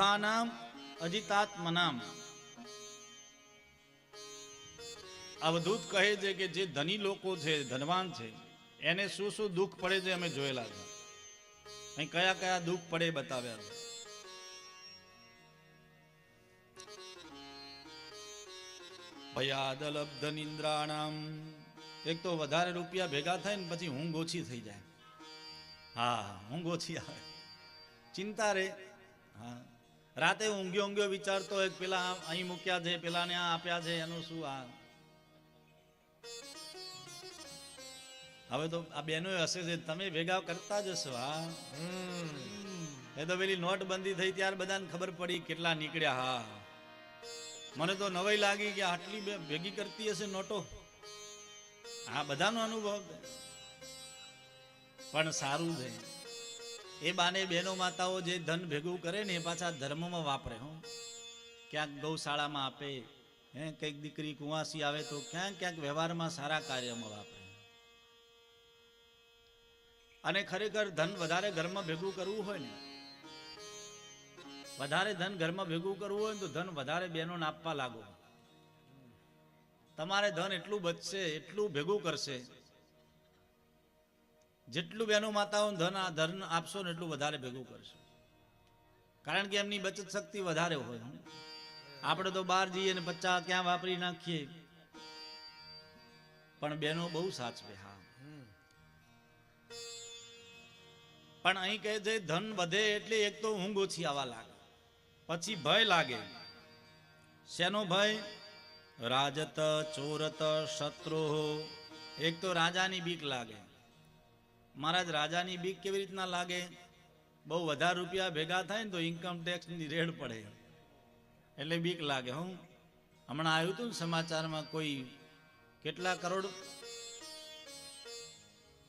દુઃખાનામ અજિતાત્મનામ અવધૂત કહે છે કે જે ધની લોકો છે ધનવાન છે એને શું શું દુઃખ પડે છે અમે જોયેલા છે અહીં કયા કયા દુઃખ પડે બતાવ્યા છે ભયાદલબ્ધ નિંદ્રાણામ એક તો વધારે રૂપિયા ભેગા થાય ને પછી ઊંઘ ઓછી થઈ જાય હા ઊંઘ ઓછી આવે ચિંતા રે હા રાતે ઊંઘ્યો ઊંઘ્યો વિચારતો એક પેલા અહીં મૂક્યા છે પેલાને આ આપ્યા છે એનું શું આ? હવે તો આ બેનો હશે છે તમે ભેગા કરતા જશો હા? એ તો પેલી નોટબંધી થઈ ત્યારે બધાને ખબર પડી કેટલા નીકળ્યા હા મને તો નવાઈ લાગી કે આટલી બે- ભેગી કરતી હશે નોટો. હા બધાનો અનુભવ પણ સારું છે. એ બાને બહેનો માતાઓ જે ધન ભેગું કરે ને એ પાછા ધર્મમાં વાપરે, હો. ક્યાંક ગૌશાળામાં આપે, હે, કંઈક દીકરી કુંવાસી આવે તો ક્યાંક ક્યાંક વ્યવહારમાં સારા કાર્યમાં વાપરે. અને ખરેખર ધન વધારે ઘરમાં ભેગું કરવું હોય ને, વધારે ધન ઘરમાં ભેગું કરવું હોય ને તો ધન વધારે બહેનોને આપવા લાગો. તમારે ધન એટલું બચશે, એટલું ભેગું કરશે જેટલું બહેનો માતાઓ ધન ધન આપશો ને એટલું વધારે ભેગું કરશો. કારણ કે એમની બચત શક્તિ વધારે હોય આપણે તો બહાર જઈએ ને પચાસ ક્યાં વાપરી નાખીએ? પણ બહેનો બહુ સાચવે, હા. પણ અહીં કહે છે, ધન વધે એટલે એક તો ઊંઘ ઓછી આવવા લાગે. પછી ભય લાગે. શેનો ભય? રાજત, ચોરત શત્રુ એક તો રાજાની બીક લાગે. મહારાજ, રાજાની બીક કેવી રીતના લાગે? બહુ વધારે રૂપિયા ભેગા થાય ને તો ઇન્કમ ટેક્સની રેડ પડે. એટલે બીક લાગે હું. હમણાં આવ્યું હતું ને સમાચારમાં કોઈ કેટલા કરોડ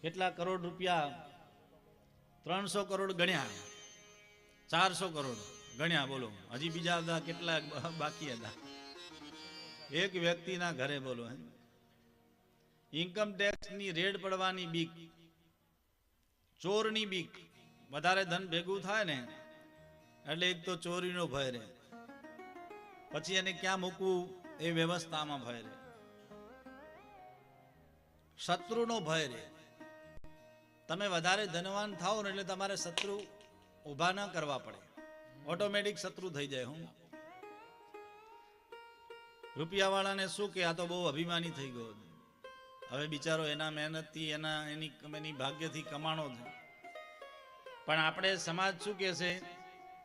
કેટલા કરોડ રૂપિયા? ત્રણસો કરોડ ગણ્યા. ચારસો કરોડ ગણ્યા બોલો. હજી બીજા બધા કેટલા બાકી હતા? એક વ્યક્તિના ઘરે બોલો. ઇન્કમ ટેક્સની રેડ પડવાની બીક. ચોરની બીક. વધારે ધન ભેગું થાય ને, એટલે એક તો ચોરીનો ભય રહે. પછી એને ક્યાં મૂકવું એ વ્યવસ્થામાં ભય રહે. શત્રુનો ભય રહે. તમે વધારે ધનવાન થાઓ ને એટલે તમારે શત્રુ ઊભા ન કરવા પડે. ઓટોમેટિક શત્રુ થઈ જાય હું રૂપિયાવાળાને શું કે, આ તો બહુ અભિમાની થઈ ગયો હવે બિચારો એના મહેનતથી, એના, એની એની ભાગ્યથી કમાણો છે પણ આપણે સમાજ શું કે છે?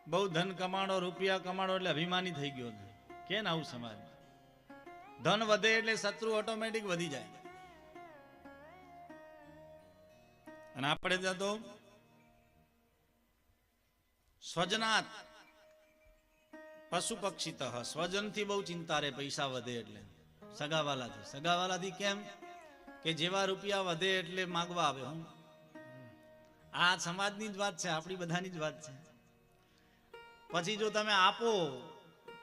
બહુ ધન કમાણો, રૂપિયા કમાણો એટલે અભિમાની થઈ ગયો છે. કે ને આવું સમાજ ધન વધે એટલે શત્રુ ઓટોમેટિક વધી જાય. અને આપણે ત્યાં તો સ્વજનાત પશુ પક્ષી સ્વજનથી બહુ ચિંતા રહે પૈસા વધે એટલે. સગાવાલાથી. સગાવાલાથી કેમ? કે જેવા રૂપિયા વધે એટલે માગવા આવે હું. આ સમાજની જ વાત છે, આપણી બધાની જ વાત છે. પછી જો તમે આપો,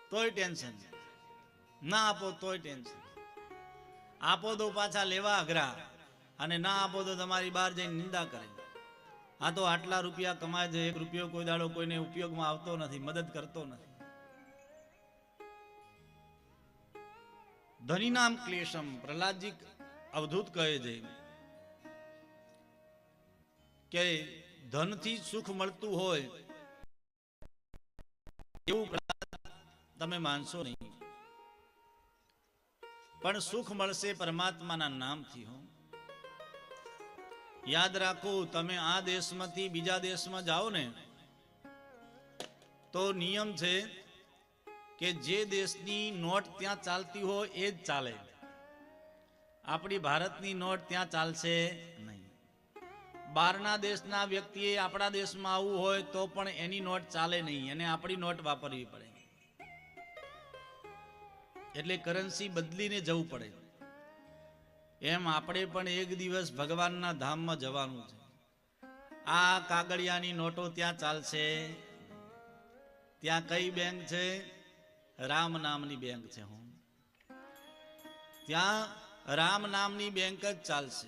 તોય ટેન્શન. ના આપો, તોય ટેન્શન. આપો તો પાછા લેવા અઘરા અને ના આપો તો તમારી બહાર જઈને નિંદા કરે. આ તો આટલા રૂપિયા કમાય છે, એક રૂપિયો કોઈ દાડો કોઈને ઉપયોગમાં આવતો નથી, મદદ કરતો નથી. ધનિનામ ક્લેશમ, પ્રહલાદજી અવધૂત કહે છે. કે ધનથી સુખ મળતું હોય, એવું તમે માનશો નહીં. પણ સુખ મળશે પરમાત્માના નામથી હો. યાદ રાખો, તમે આ દેશમાંથી બીજા દેશમાં જાઓ ને, તો નિયમ છે કે જે દેશની નોટ ત્યાં ચાલતી હોય એ જ ચાલે. આપણી ભારતની નોટ ત્યાં ચાલશે નહીં. બહારના દેશના વ્યક્તિએ આપણા દેશમાં આવવું હોય તો પણ એની નોટ ચાલે નહીં. એને આપણી નોટ વાપરવી પડે. એટલે કરન્સી બદલીને જવું પડે. એમ આપણે પણ એક દિવસ ભગવાનના ધામમાં જવાનું છે. આ કાગળિયાની નોટો ત્યાં ચાલશે ત્યાં કઈ બેંક છે? રામ નામની બેંક છે, હું. ત્યાં રામ નામની બેંક જ ચાલશે.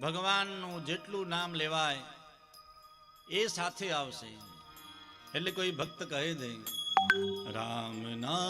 ભગવાનનું જેટલું નામ લેવાય, એ સાથે આવશે. એટલે કોઈ ભક્ત કહે દે રામ નામ